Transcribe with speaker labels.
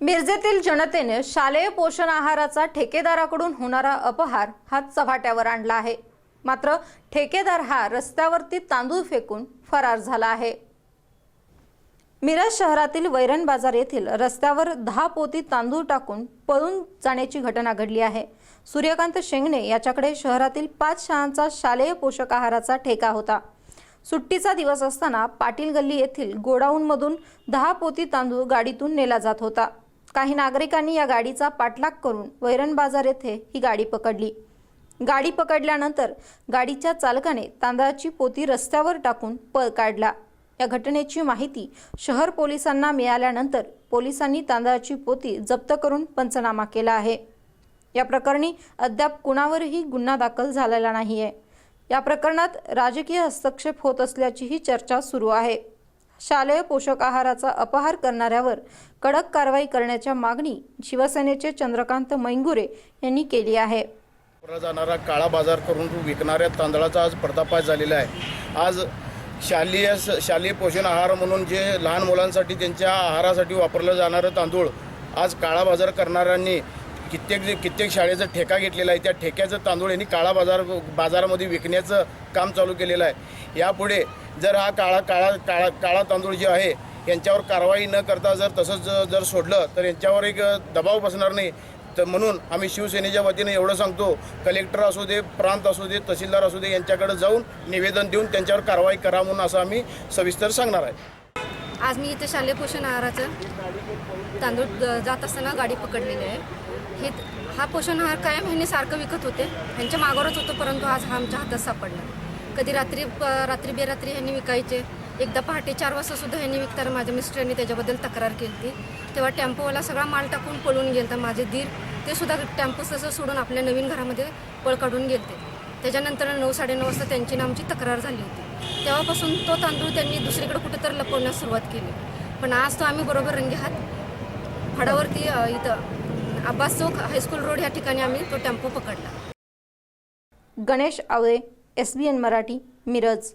Speaker 1: मिरजेतील जनतेने शालेय पोषण आहाराचा ठेकेदाराकडून होणारा अपहार हा चव्हाट्यावर आणला आहे. मात्र ठेकेदार हा रस्त्यावरती तांदूळ फेकून फरार झाला आहे. मिरज शहरातील वैरण बाजार येथील रस्त्यावर दहा पोती तांदूळ टाकून पळून जाण्याची घटना घडली आहे. सूर्यकांत शेंगणे याच्याकडे शहरातील पाच शाळांचा शालेय पोषक आहाराचा ठेका होता. सुट्टीचा दिवस असताना पाटील गल्ली येथील गोडाऊनमधून दहा पोती तांदूळ गाडीतून नेला जात होता. काही नागरिकांनी या गाडीचा पाठलाग करून वैरण बाजार येथे ही गाडी पकडली. गाडी पकडल्यानंतर गाडीच्या चालकाने तांदळाची पोती रस्त्यावर टाकून पळ काढला. या घटनेची माहिती शहर पोलिसांना मिळाल्यानंतर पोलिसांनी तांदळाची पोती जप्त करून पंचनामा केला आहे. या प्रकरणी अद्याप कुणावरही गुन्हा दाखल झालेला नाहीये. या प्रकरणात राजकीय हस्तक्षेप होत असल्याचीही चर्चा सुरू आहे. शालेय पोषक आहाराचा अपहार करणाऱ्यावर कडक कारवाई करण्याच्या मागणी शिवसेनेचे चंद्रकांत मैंगुरे यांनी केली आहे.
Speaker 2: जाणारा काळा बाजार करून विकणाऱ्या तांदळाचा आज पर्दाफाश झालेला आहे. आज शालेय शालेय पोषण आहार म्हणून जे लहान मुलांसाठी त्यांच्या आहारासाठी वापरलं जाणारं तांदूळ आज काळा बाजार करणाऱ्यांनी कित्येक कित्येक शाळेचा ठेका घेतलेला आहे. त्या ठेक्याचं तांदूळ यांनी काळा बाजार बाजारामध्ये विकण्याचं काम चालू केलेलं आहे. यापुढे जर हा काळा काळा काळा काळा तांदूळ जे आहे यांच्यावर कारवाई न करता जर तसंच जर सोडलं तर यांच्यावर एक दबाव बसणार नाही. तर म्हणून आम्ही शिवसेनेच्या वतीने एवढं सांगतो कलेक्टर असू दे प्रांत असू दे तहसीलदार असू दे यांच्याकडे जाऊन निवेदन देऊन त्यांच्यावर कारवाई करा म्हणून असं आम्ही सविस्तर सांगणार आहे.
Speaker 3: आज मी इथे शालेय पोषण आहाराचं तांदूळ जात असताना गाडी पकडलेली आहे. हे हा पोषण आहार कायम ह्यांनी सारखं विकत होते. ह्यांच्या मागोरच होतं परंतु आज हा आमच्या हातात सापडला. कधी रात्री रात्री बेरात्री ह्यांनी विकायचे. एकदा पहाटे चार वाजता सुद्धा ह्यांनी विकताना माझ्या मिस्टरांनी त्याच्याबद्दल तक्रार केली. तेव्हा टेम्पोवाला सगळा माल टाकून पळून गेलता. माझे दीर ते सुद्धा टेम्पो तसं सोडून आपल्या नवीन घरामध्ये पळ काढून गेलते. त्याच्यानंतर नऊ साडेनऊ वाजता त्यांची ना आमची तक्रार झाली होती. तेव्हापासून तो तांदूळ त्यांनी दुसरीकडे कुठेतरी लपवण्यास सुरुवात केली. पण आज तो आम्ही बरोबर रंगे हात फडावरती इथं अब्बास चौक हायस्कूल रोड या ठिकाणी आम्ही तो टेम्पो पकडला.
Speaker 1: Ganesh Awale S B N Marathi Miraj.